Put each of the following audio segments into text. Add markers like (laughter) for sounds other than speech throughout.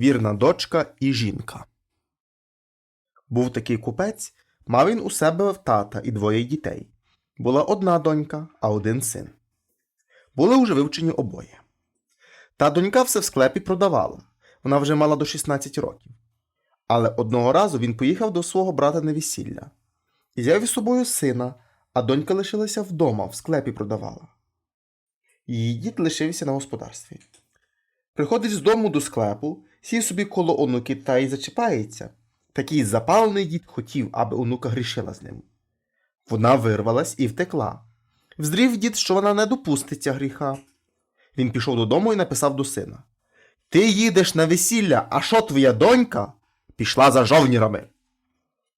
вірна дочка і жінка. Був такий купець, мав він у себе тата і двоє дітей. Була одна донька, а один син. Були уже вивчені обоє. Та донька все в склепі продавала. Вона вже мала до 16 років. Але одного разу він поїхав до свого брата на весілля взяв із собою сина, а донька лишилася вдома, в склепі продавала. Її дід лишився на господарстві. Приходить з дому до склепу, сів собі коло онуки та й зачіпається. Такий запалений дід хотів, аби онука грішила з ним. Вона вирвалась і втекла. Вздрів дід, що вона не допуститься гріха. Він пішов додому і написав до сина: Ти їдеш на весілля, а що твоя донька пішла за жовнірами.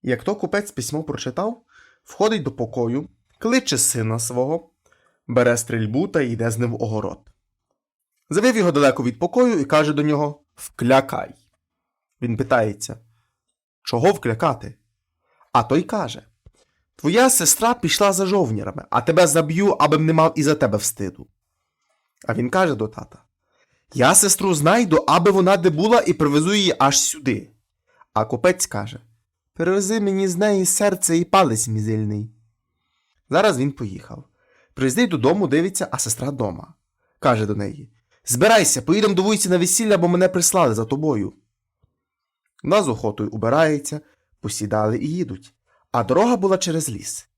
Як то купець письмо прочитав, входить до покою, кличе сина свого, бере стрільбу та йде з ним в огород. Завів його далеко від покою і каже до нього Вклякай. Він питається Чого вклякати? А той каже Твоя сестра пішла за жовнірами, а тебе заб'ю, аби не мав і за тебе встиду. А він каже до тата Я сестру знайду, аби вона де була, і привезу її аж сюди. А купець каже Перевези мені з неї серце і палець мізильний. Зараз він поїхав. Приїздить додому, дивиться, а сестра дома. Каже до неї Збирайся, поїдемо до вуйці на весілля, бо мене прислали за тобою. Вона з охотою убирається, посідали і їдуть, а дорога була через ліс.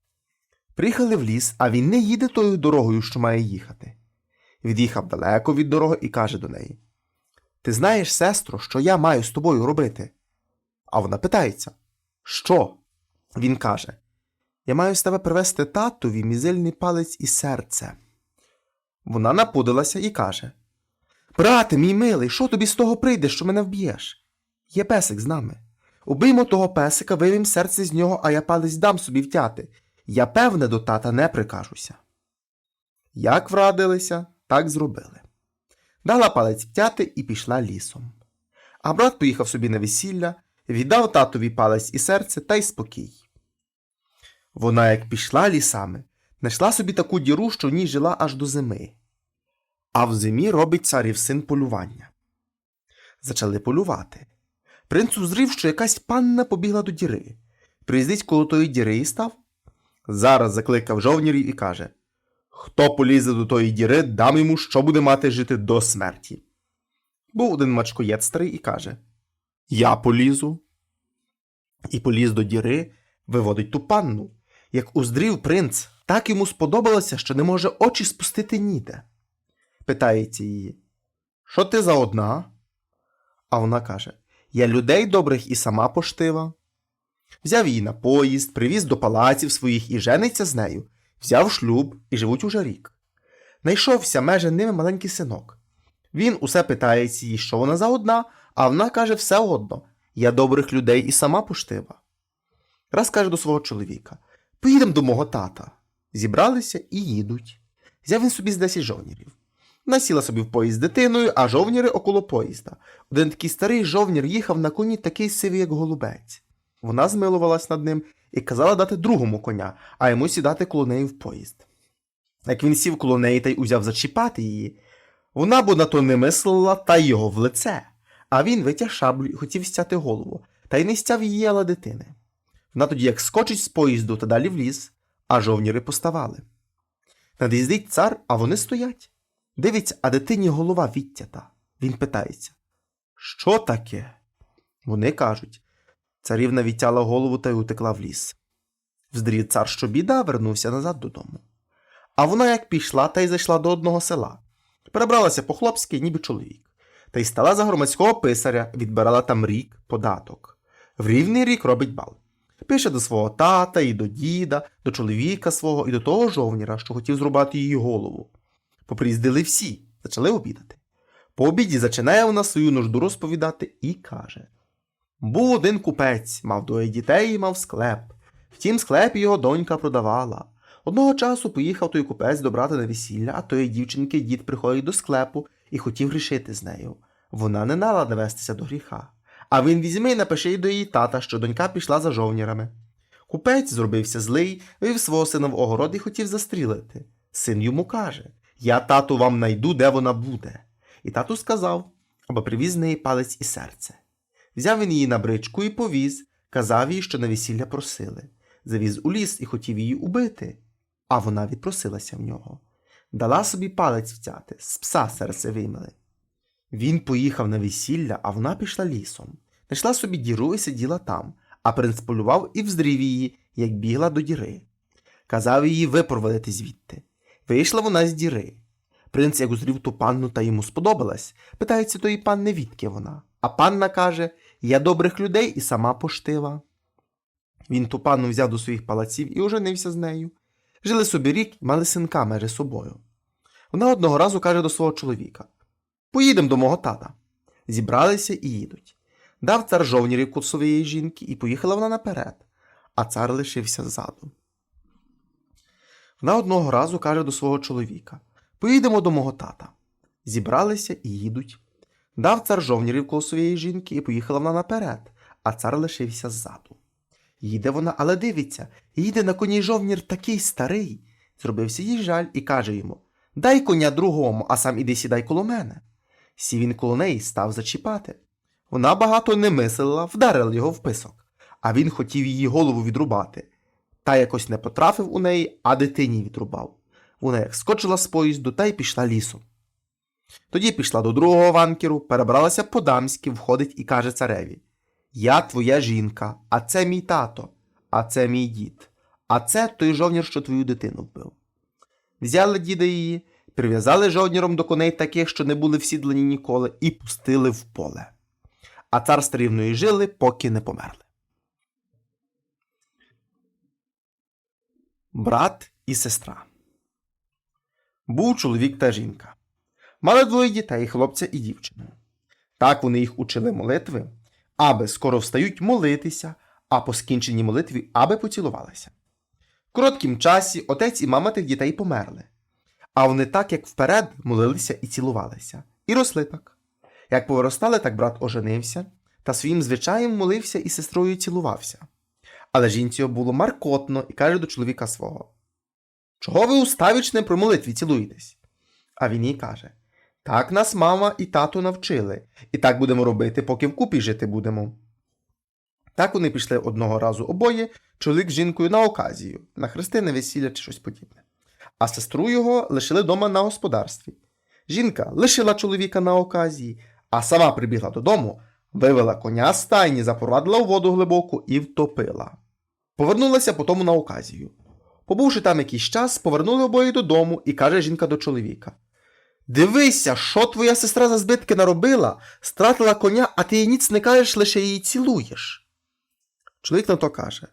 Приїхали в ліс, а він не їде тою дорогою, що має їхати. Від'їхав далеко від дороги і каже до неї Ти знаєш, сестро, що я маю з тобою робити? А вона питається Що? Він каже Я маю з тебе привезти татові мізильний палець і серце. Вона напудилася і каже Брате, мій милий, що тобі з того прийде, що мене вб'єш? Є песик з нами. Убиймо того песика, вивім серце з нього, а я палець дам собі втяти. Я певне до тата не прикажуся. Як врадилися, так зробили. Дала палець втяти і пішла лісом. А брат поїхав собі на весілля, віддав татові палець і серце та й спокій. Вона, як пішла лісами, знайшла собі таку діру, що в ній жила аж до зими. А в зимі робить царів син полювання. Зачали полювати. Принц узрів, що якась панна побігла до діри. Приїздить коло тої діри і став. Зараз закликав жовнірів і каже Хто полізе до тої діри, дам йому, що буде мати жити до смерті. Був один мачкоєць старий і каже Я полізу. І поліз до діри, виводить ту панну. Як уздрів принц, так йому сподобалося, що не може очі спустити ніде. Питається її Що ти за одна? А вона каже Я людей добрих і сама поштива. Взяв її на поїзд, привіз до палаців своїх і жениться з нею, взяв шлюб і живуть уже рік. Найшовся меже ними маленький синок. Він усе питається її, що вона за одна, а вона каже все одно я добрих людей і сама поштива. Раз каже до свого чоловіка Поїдемо до мого тата. Зібралися і їдуть. Взяв він собі з 10 жовнірів. Насіла собі в поїзд дитиною, а жовніри около поїзда. Один такий старий жовнір їхав на коні такий сивий, як голубець. Вона змилувалась над ним і казала дати другому коня, а йому сідати коло неї в поїзд. Як він сів коло неї та й узяв зачіпати її, вона бо на то не мислила та його в лице, а він витяг шаблю і хотів стяти голову, та й не стяв її, але дитини. Вона тоді як скочить з поїзду та далі в ліс, а жовніри поставали. Над'їздить цар, а вони стоять. Дивиться, а дитині голова відтята. Він питається Що таке? Вони кажуть Царівна відтяла голову та й утекла в ліс. Вздрів цар, що біда, вернувся назад додому. А вона як пішла та й зайшла до одного села. Перебралася по-хлопськи, ніби чоловік, та й стала за громадського писаря, відбирала там рік податок. В рівний рік робить бал. Пише до свого тата, і до діда, до чоловіка свого, і до того жовніра, що хотів зрубати її голову. Поприїздили всі, почали обідати. По обіді зачинає вона свою нужду розповідати і каже Був один купець, мав двоє дітей і мав склеп. В тім склепі його донька продавала. Одного часу поїхав той купець до брата на весілля, а тої дівчинки дід приходить до склепу і хотів грішити з нею. Вона не нала навестися до гріха. А він візьми і напише й до її тата, що донька пішла за жовнірами. Купець зробився злий, вив свого сина в огород і хотів застрілити. Син йому каже Я тату вам найду, де вона буде. І тату сказав або привіз з неї палець і серце. Взяв він її на бричку і повіз, казав їй, що на весілля просили. Завіз у ліс і хотів її убити, а вона відпросилася в нього. Дала собі палець втяти, з пса серце вимили. Він поїхав на весілля, а вона пішла лісом. Знайшла собі діру і сиділа там, а принц полював і вздрів її, як бігла до діри. Казав її випроводити звідти. Вийшла вона з діри. Принц, як узрів ту панну та йому сподобалась, питається тої панни, відки вона. А панна каже: Я добрих людей і сама поштива. Він ту панну взяв до своїх палаців і оженився з нею. Жили собі рік і мали синка межи собою. Вона одного разу каже до свого чоловіка: Поїдемо до мого тата. Зібралися і їдуть. Дав цар жовнірівку своєї жінки, і поїхала вона наперед, а цар лишився ззаду. Вона одного разу каже до свого чоловіка: Поїдемо до мого тата. Зібралися і їдуть. Дав цар жовнірівку своєї жінки, і поїхала вона наперед, а цар лишився ззаду. Їде вона, але дивиться, їде на коні жовнір такий старий. Зробився їй жаль і каже йому: Дай коня другому, а сам іди сідай коло мене. Сів він коло неї став зачіпати. Вона багато не мислила, вдарила його в писок, а він хотів її голову відрубати. Та якось не потрафив у неї, а дитині відрубав. Вона як скочила з поїзду та й пішла лісом. Тоді пішла до другого ванкіру, перебралася по-дамськи, входить і каже цареві: Я твоя жінка, а це мій тато, а це мій дід, а це той жовнір, що твою дитину вбив. Взяли діда її, прив'язали жовніром до коней таких, що не були всідлені ніколи, і пустили в поле. А цар старівної жили, поки не померли. Брат і сестра. Був чоловік та жінка. Мали двоє дітей, хлопця і дівчину. Так вони їх учили молитви, аби скоро встають молитися, а по скінченні молитві аби поцілувалися. В короткім часі отець і мама тих дітей померли, а вони так, як вперед, молилися і цілувалися, і росли так. Як повиростали, так брат оженився, та своїм звичаєм молився і сестрою цілувався. Але жінці було маркотно і каже до чоловіка свого: Чого ви уставічне при молитві цілуєтесь? А він їй каже: Так нас мама і тато навчили, і так будемо робити, поки вкупі жити будемо. Так вони пішли одного разу обоє, чоловік з жінкою на оказію, на хрестине весілля чи щось подібне. А сестру його лишили дома на господарстві. Жінка лишила чоловіка на оказії, а сама прибігла додому, вивела коня з стайні, запровадила у воду глибоку і втопила. Повернулася потому на оказію. Побувши там якийсь час, повернули обоє додому, і каже жінка до чоловіка: Дивися, що твоя сестра за збитки наробила, стратила коня, а ти їй ніц не кажеш, лише її цілуєш. Чоловік на то каже: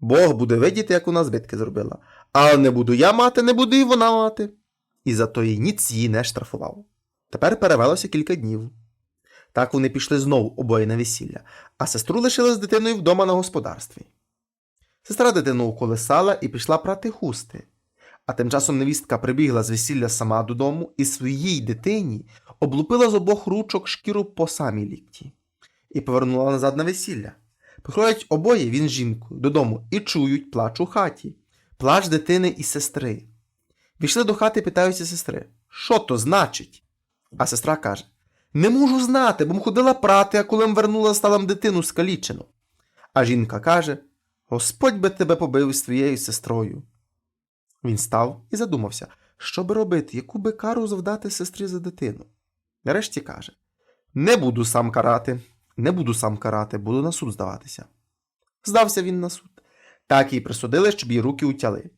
Бог буде видіти, як вона збитки зробила, але не буду я мати, не буде і вона мати. І зато їй ніц її не штрафував. Тепер перевелося кілька днів. Так вони пішли знову обоє на весілля, а сестру лишили з дитиною вдома на господарстві. Сестра дитину уколесала і пішла прати хусти. А тим часом невістка прибігла з весілля сама додому і своїй дитині облупила з обох ручок шкіру по самій лікті і повернула назад на весілля. Приходять обоє він з жінкою додому і чують плач у хаті, плач дитини і сестри. Війшли до хати питаються сестри, що то значить? А сестра каже: Не можу знати, бо ходила прати, а коли вернула, стала дитину скалічену. А жінка каже: Господь би тебе побив з твоєю сестрою. Він став і задумався, що би робити, яку би кару завдати сестрі за дитину. Нарешті каже: Не буду сам карати, не буду сам карати, буду на суд здаватися. Здався він на суд. Так їй присудили, щоб її руки утяли.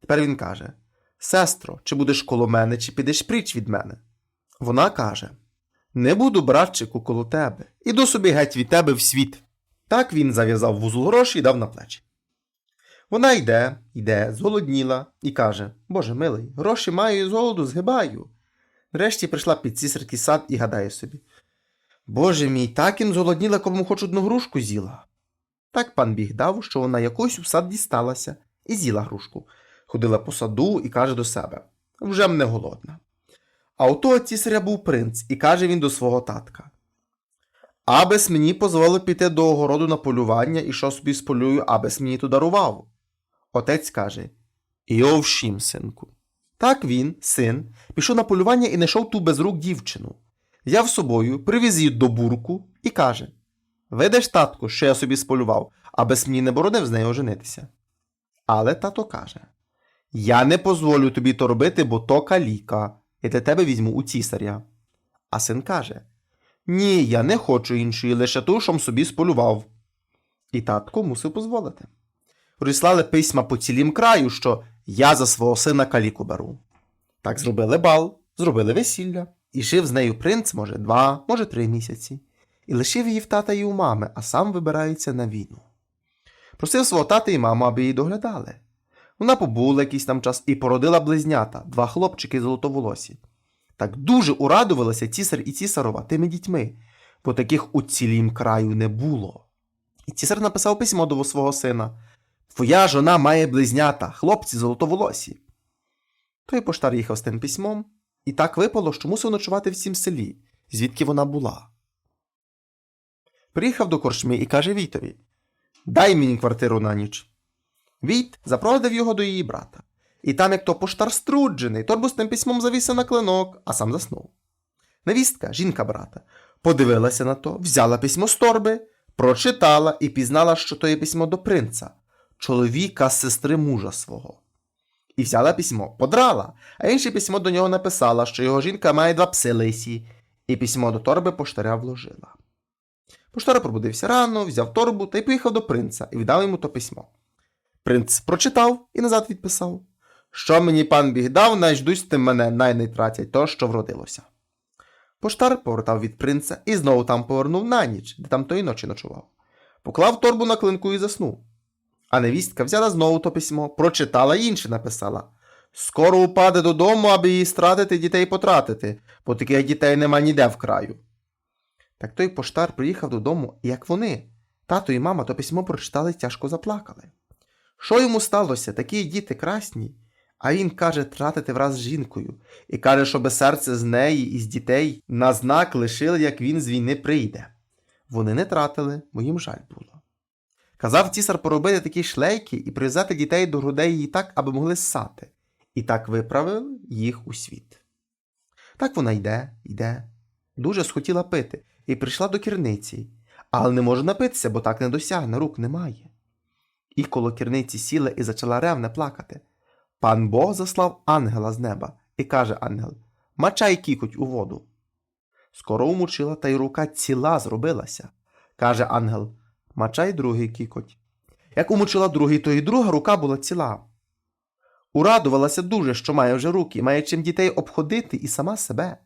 Тепер він каже: Сестро, чи будеш коло мене, чи підеш пріч від мене? Вона каже: Не буду, братчику, коло тебе. Іду собі геть від тебе в світ. Так він зав'язав вузол гроші і дав на плечі. Вона йде, йде, зголодніла і каже: Боже милий, гроші маю і з голоду згибаю. Нарешті прийшла під цісарський сад і гадає собі: Боже мій, так їм зголодніла, кому хоч одну грушку з'їла. Так пан біг дав, що вона якось у сад дісталася і з'їла грушку. Ходила по саду і каже до себе: Вже мене голодна. А того цісаря був принц, і каже він до свого татка: Абес мені позволив піти до огороду на полювання і що собі сполюю, абес мені то дарував. Отець каже: І овшім, синку. Так він, син, пішов на полювання і знайшов ту без рук дівчину. взяв собою, привіз її до бурку і каже: Видиш, татку, що я собі сполював, абес мені не боронив з нею оженитися. Але тато каже: Я не позволю тобі то робити, бо то каліка, і для тебе візьму у цісаря. А син каже: Ні, я не хочу іншої, лише ту, що собі сполював. І татко мусив дозволити. Розіслали письма по цілім краю, що я за свого сина каліку беру. Так зробили бал, зробили весілля, і жив з нею принц, може, два, може, три місяці, і лишив її в тата і у мами, а сам вибирається на війну. Просив свого тата і маму, аби її доглядали. Вона побула якийсь там час і породила близнята, два хлопчики золотоволосі. Так дуже урадувалися цісар і цісарова тими дітьми, бо таких у цілім краю не було. І цісар написав письмо до свого сина Твоя жона має близнята, хлопці золотоволосі. Той поштар їхав з тим письмом, і так випало, що мусив ночувати в цім селі, звідки вона була. Приїхав до корчми і каже Війтові Дай мені квартиру на ніч. Війт запровадив його до її брата. І там, як то поштар струджений, торбу з тим письмом завісив на клинок, а сам заснув. Невістка, жінка брата, подивилася на то, взяла письмо з торби, прочитала і пізнала, що то є письмо до принца, чоловіка з сестри мужа свого. І взяла письмо, подрала, а інше письмо до нього написала, що його жінка має два пси лисі, і письмо до торби поштаря вложила. Поштар пробудився рано, взяв торбу та й поїхав до принца і віддав йому то письмо. Принц прочитав і назад відписав. Що мені пан біг дав, най ждуть тим мене, най не тратять то, що вродилося. Поштар повертав від принца і знову там повернув на ніч, де там тої ночі ночував. Поклав торбу на клинку і заснув. А невістка взяла знову то письмо, прочитала і інше написала. Скоро упаде додому, аби її стратити дітей потратити, бо таких дітей нема ніде в краю. Так той поштар приїхав додому, як вони, тато і мама то письмо прочитали тяжко заплакали. Що йому сталося? Такі діти красні. А він каже тратити враз з жінкою, і каже, щоби серце з неї і з дітей на знак лишили, як він з війни прийде. Вони не тратили, бо їм жаль було. Казав цісар поробити такі шлейки і прив'язати дітей до грудей її так, аби могли ссати, і так виправили їх у світ. Так вона йде, йде, дуже схотіла пити, і прийшла до керниці, але не може напитися, бо так не досягне, рук немає. І коло керниці сіла і почала ревне плакати. Пан Бог заслав ангела з неба і каже ангел Мачай кікоть у воду. Скоро умучила, та й рука ціла зробилася. Каже ангел Мачай другий кікоть. Як умучила другий, то і друга рука була ціла. Урадувалася дуже, що має вже руки, має чим дітей обходити і сама себе.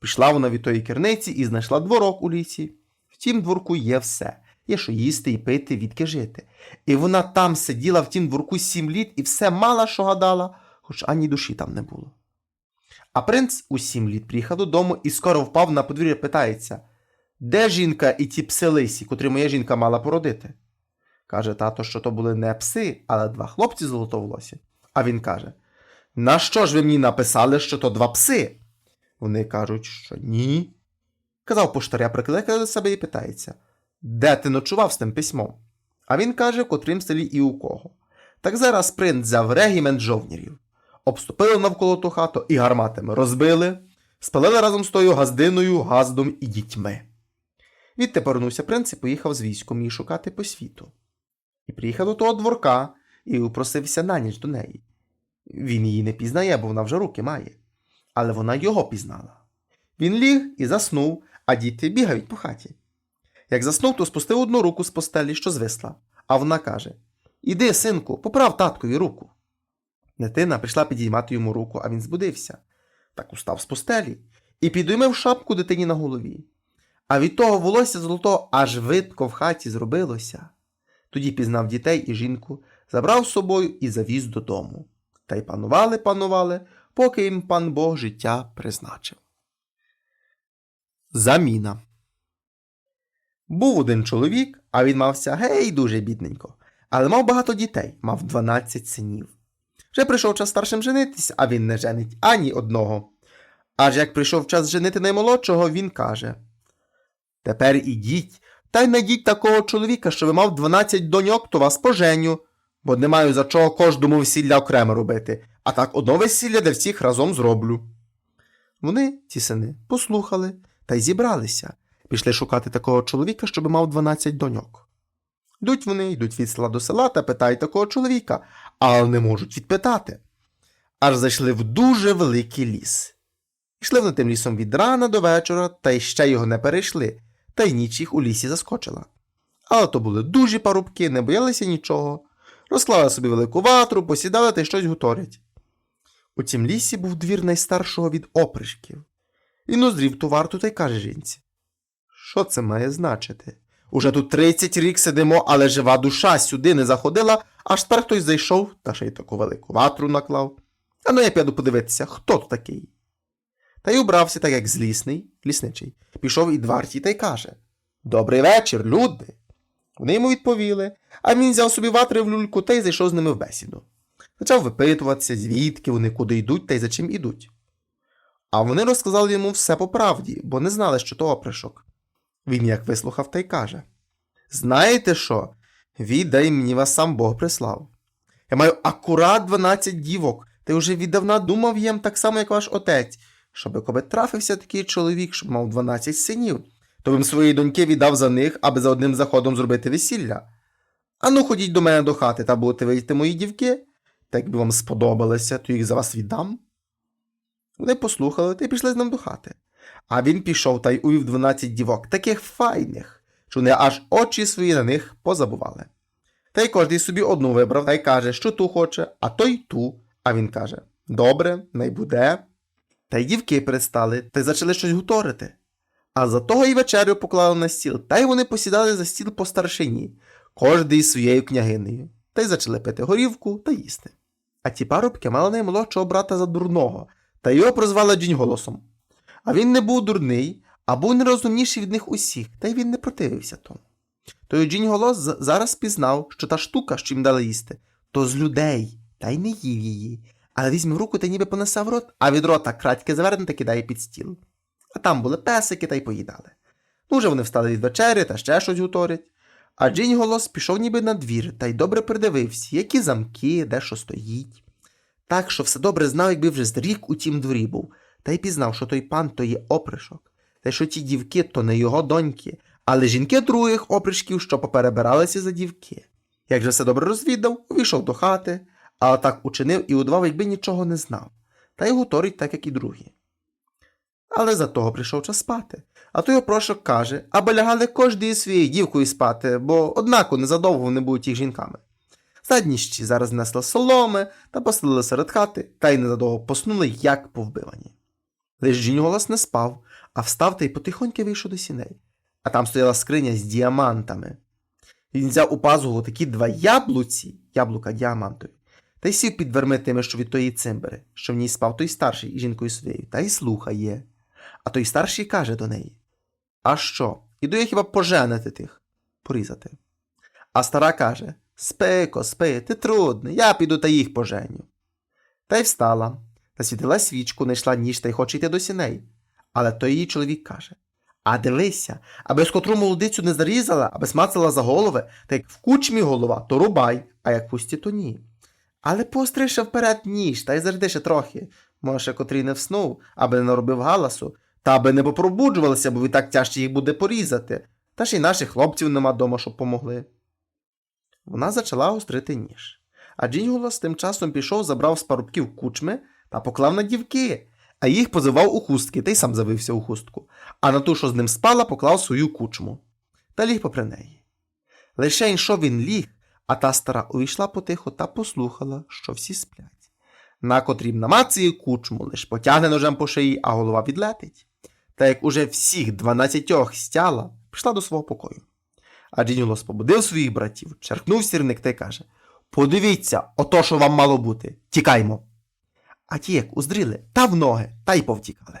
Пішла вона від тої керниці і знайшла дворок у лісі. В тім дворку є все. Є що їсти і пити, відки жити. І вона там сиділа в тім дворку сім літ і все мала, що гадала, хоч ані душі там не було. А принц у сім літ приїхав додому і скоро впав на подвір'я питається Де жінка і ті пси лисі, котрі моя жінка мала породити? Каже тато, що то були не пси, але два хлопці золотоволосі. А він каже: На що ж ви мені написали, що то два пси? Вони кажуть, що ні. Казав поштаря, прикликає до себе і питається Де ти ночував з тим письмом? А він каже, в котрім селі і у кого. Так зараз принц взяв регімент жовнірів, обступили навколо ту хату і гарматами розбили, спалили разом з тою газдиною, газдом і дітьми. Відти повернувся принц і поїхав з військом її шукати по світу. І приїхав до того дворка і упросився на ніч до неї. Він її не пізнає, бо вона вже руки має. Але вона його пізнала. Він ліг і заснув, а діти бігають по хаті. Як заснув, то спустив одну руку з постелі, що звисла, а вона каже Іди, синку, поправ таткові руку. Дитина прийшла підіймати йому руку, а він збудився. Так устав з постелі і підіймив шапку дитині на голові. А від того волосся золотого аж видко в хаті зробилося. Тоді пізнав дітей і жінку, забрав з собою і завіз додому. Та й панували, панували, поки їм пан Бог життя призначив. Заміна Був один чоловік, а він мався гей дуже бідненько, але мав багато дітей, мав 12 синів. Вже прийшов час старшим женитись, а він не женить ані одного. Аж як прийшов час женити наймолодшого, він каже Тепер ідіть, та й найдіть такого чоловіка, що ви мав 12 доньок, то вас поженю, бо не маю за чого кожному весілля окремо робити, а так одно весілля для всіх разом зроблю. Вони, ці сини, послухали та й зібралися. Пішли шукати такого чоловіка, щоб мав 12 доньок. Йдуть вони, йдуть від села до села та питають такого чоловіка, але не можуть відпитати. Аж зайшли в дуже великий ліс. Йшли вони тим лісом від рана до вечора, та й ще його не перейшли, та й ніч їх у лісі заскочила. Але то були дужі парубки, не боялися нічого. Розклали собі велику ватру, посідали та й щось гуторять. У тім лісі був двір найстаршого від опришків. Він узрів ту варту та й каже жінці: Що це має значити? Уже тут 30 рік сидимо, але жива душа сюди не заходила, аж тепер хтось зайшов та ще й таку велику ватру наклав. А ну я піду подивитися, хто тут такий. Та й убрався, так як злісний, лісничий, пішов і варті та й каже: Добрий вечір, люди. Вони йому відповіли, а він взяв собі ватри в люльку та й зайшов з ними в бесіду. Почав випитуватися, звідки вони, куди йдуть та й за чим ідуть. А вони розказали йому все по правді, бо не знали, що то опришок. Він як вислухав та й каже: Знаєте що? Віддай мені вас сам Бог прислав. Я маю акурат 12 дівок, та й уже віддавна думав їм так само, як ваш отець, щоби коби трафився такий чоловік, щоб мав 12 синів, то бим своєї доньки віддав за них, аби за одним заходом зробити весілля. Ану, ходіть до мене до хати та будете видіти мої дівки, та якби вам сподобалося, то їх за вас віддам. Вони послухали та й пішли з ним до хати. А він пішов та й увів 12 дівок, таких файних, що вони аж очі свої на них позабували. Та й кожний собі одну вибрав та й каже, що ту хоче, а той ту. А він каже: Добре, най буде. Та й дівки перестали та й почали щось гуторити. А за того й вечерю поклали на стіл, та й вони посідали за стіл по старшині, кожний своєю княгинею, та й почали пити горівку та їсти. А ті парубки мали наймолодшого брата за дурного, та його прозвали дінь голосом. А він не був дурний, а був нерозумніший від них усіх, та й він не противився тому. Той Джінь голос зараз пізнав, що та штука, що їм дали їсти, то з людей, та й не їв її. Але візьме в руку та ніби понесе в рот, а від рота кратьке заверне та кидає під стіл. А там були песики та й поїдали. Ну, вже вони встали від вечері та ще щось гуторять. А Джінь голос пішов ніби на двір та й добре придивився, які замки, де що стоїть. Так що все добре знав, якби вже рік у тім дворі був, та й пізнав, що той пан то є опришок, та що ті дівки то не його доньки, але жінки других опришків, що поперебиралися за дівки. Як же все добре розвідав, увійшов до хати, а так учинив і удавав, якби нічого не знав, та й гуторить так, як і другі. Але за того прийшов час спати. А той опрошок каже, аби лягали кожній своєю дівкою спати, бо однако незадовго вони будуть їх жінками. Задніщі зараз несли соломи та поселили серед хати, та й незадовго поснули, як повбивані. Лиш жінь голос не спав, а встав та й потихоньки вийшов до сіней. А там стояла скриня з діамантами. Він взяв у пазуху такі два яблуці, яблука діамантові, та й сів під дверми тими, що від тої цимбери, що в ній спав той старший із жінкою своєю, та й слухає. А той старший каже до неї: А що? Іду я хіба поженити тих, порізати. А стара каже: спи, ти трудний, я піду та їх поженю. Та й встала, засвітила свічку, знайшла ніж та й хоче йти до сіней. Але той її чоловік каже: А дивися, аби з котру молодицю не зарізала, аби смацала за голови, та як в кучмі голова, то рубай, а як пусті, то ні. Але постри ще вперед ніж, та й завжди ще трохи. Може, ще котрий не вснув, аби не наробив галасу, та аби не попробуджувалися, бо відтак тяжче їх буде порізати. Та ж і наших хлопців нема дома, щоб помогли. Вона почала гострити ніж. А Джінголос тим часом пішов, забрав з парубків кучми та поклав на дівки, а їх позивав у хустки, та й сам завився у хустку, а на ту, що з ним спала, поклав свою кучму. Та ліг попри неї. Лише йшов він ліг, а та стара увійшла потихо та послухала, що всі сплять. На котрім намацує кучму, лиш потягне ножем по шиї, а голова відлетить. Та як уже всіх дванадцятьох стяла, пішла до свого покою. А Джінюлос побудив своїх братів, черкнув сірник та й каже: Подивіться, ото що вам мало бути, тікаймо. А ті, як уздріли, та в ноги, та й повтікали.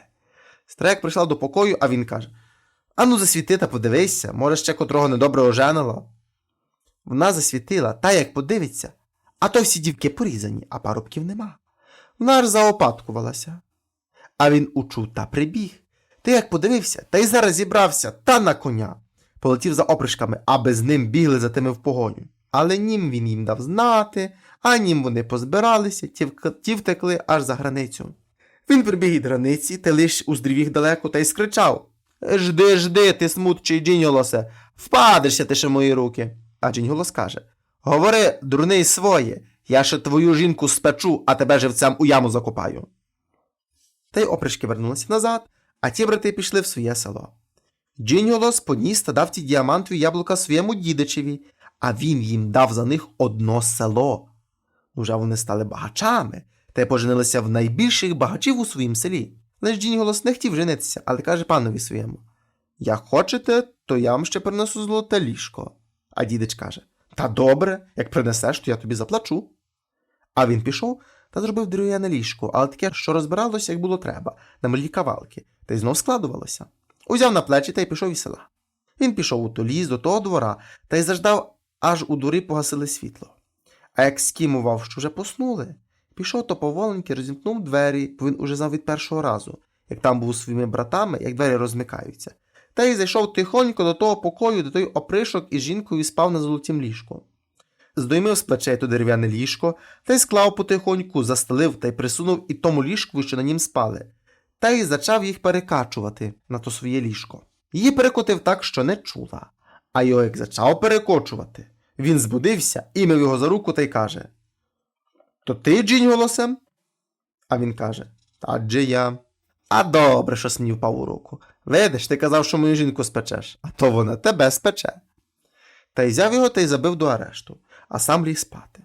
Стрек прийшла до покою, а він каже: Ану, засвіти та подивися, може, ще котрого недобре оженила. Вона засвітила, та як подивиться, а то всі дівки порізані, а парубків нема. Вона аж заопаткувалася. А він учув та прибіг. Ти як подивився, та й зараз зібрався, та на коня. Полетів за опришками, аби з ним бігли за тими в погоню. Але нім він їм дав знати, а нім вони позбиралися, ті, втекли аж за границю. Він прибіг від границі, та лиш уздрів їх далеко та й скричав Жди, жди, ти смутчий джінголосе, впадешся ти ще мої руки. А джінголос каже Говори, дурний своє, я ще твою жінку спечу, а тебе живцем у яму закопаю. Та й опришки вернулися назад, а ті брати пішли в своє село. Джінголос поніс та дав ті діамантові яблука своєму дідичеві, а він їм дав за них одно село. Уже вони стали багачами та й поженилися в найбільших багачів у своїм селі. Лиш Джінголос не хотів женитися, але каже панові своєму: Як хочете, то я вам ще принесу золоте ліжко. А дідич каже: Та добре, як принесеш, то я тобі заплачу. А він пішов та зробив дерев'яне ліжко, але таке, що розбиралося, як було треба, на малі кавалки, та й знов складувалося. Узяв на плечі та й пішов із села. Він пішов у то ліс до того двора та й заждав, аж у дворі погасили світло. А як скімував, що вже поснули, пішов то поволеньки, розімкнув двері, бо він уже знав від першого разу, як там був своїми братами, як двері розмикаються. Та й зайшов тихонько до того покою, де той опришок із жінкою спав на золотім ліжку. Здоймив з плечей то дерев'яне ліжко, та й склав потихоньку, застелив та й присунув і тому ліжку, що на нім спали, та й зачав їх перекачувати на то своє ліжко. Її перекотив так, що не чула. А його як зачав перекочувати, він збудився, імив його за руку та й каже: То ти джінь голосем? А він каже: Та дже я. А добре, що мені впав у руку. Видиш, ти казав, що мою жінку спечеш, а то вона тебе спече. Та й взяв його та й забив до арешту, а сам ліг спати.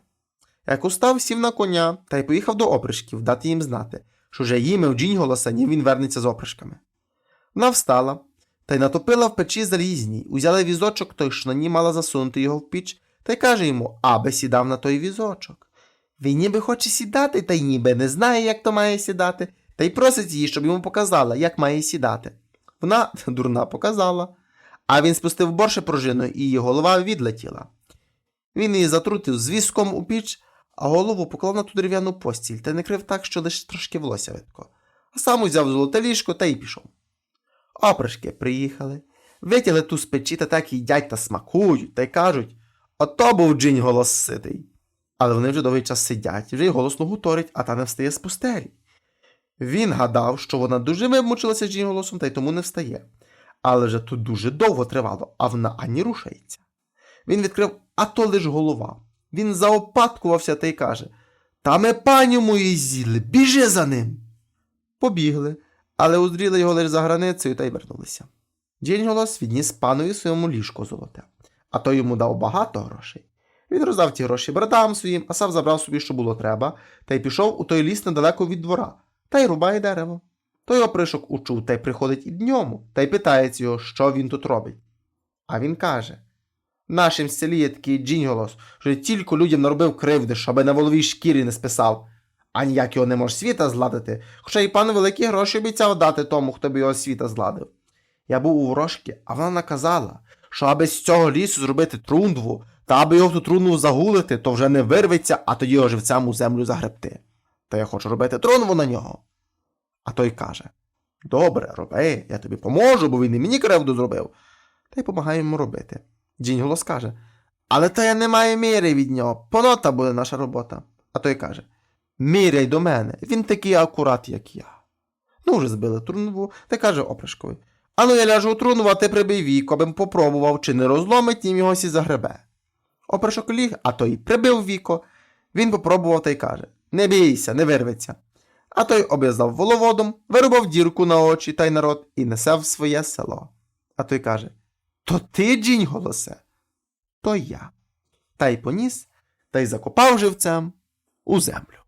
Як устав, сів на коня та й поїхав до опришків дати їм знати, що вже їм джінь голоса, ні він вернеться з опришками. Вона встала та й натопила в печі залізній, узяла візочок той, що на ній мала засунути його в піч, та й каже йому, аби сідав на той візочок. Він ніби хоче сідати, та й ніби не знає, як то має сідати, та й просить її, щоб йому показала, як має сідати. Вона, (laughs) дурна, показала, а він спустив борше пружину, і її голова відлетіла. Він її затрутив з віском у піч, а голову поклав на ту дерев'яну постіль та й накрив так, що лише трошки волосся видко. А сам узяв золоте ліжко та й пішов. Опришки приїхали, витягли ту з печі та так їдять та смакують, та й кажуть ото був джинь голос ситий. Але вони вже довгий час сидять, вже й голосно гуторять, а та не встає з пустелі. Він гадав, що вона дуже вимучилася джинь голосом та й тому не встає. Але вже тут дуже довго тривало, а вона ані рушається. Він відкрив, а то лиш голова. Він заопаткувався та й каже Та ми паню мої з'їли, біжи за ним. Побігли, але узріли його лише за границею та й вернулися. Дінь голос відніс панові своєму ліжко золоте, а той йому дав багато грошей. Він роздав ті гроші братам своїм, а сам забрав собі, що було треба, та й пішов у той ліс недалеко від двора, та й рубає дерево. Той опришок учув та й приходить і дньому, та й питається його, що він тут робить. А він каже: В нашім селі є такий джінголос, що тільки людям наробив кривди, щоби на воловій шкірі не списав, а ніяк його не може світа зладити, хоча й пан великі гроші обіцяв дати тому, хто б його світа зладив. Я був у ворожки, а вона наказала, що аби з цього лісу зробити трундву, та аби його в ту трунву загулити, то вже не вирветься, а тоді його у землю загребти. Та я хочу робити трунву на нього. А той каже: Добре, роби, я тобі поможу, бо він і мені кривду зробив. Та й помагає йому робити. Джінь голос каже: Але та я не маю міри від нього, понота буде наша робота. А той каже: Міряй до мене, він такий акурат, як я. Ну, вже збили трунву, та каже опришкові. Ану, я ляжу у ти прибий віко, абим попробував, чи не розломить нім його сі загребе. Опришок ліг, а той прибив віко. Він попробував та й каже: Не бійся, не вирветься. А той обв'язав воловодом, вирубав дірку на очі та й народ і несе в своє село. А той каже: То ти, джінь голосе? То я. Та й поніс, та й закопав живцем у землю.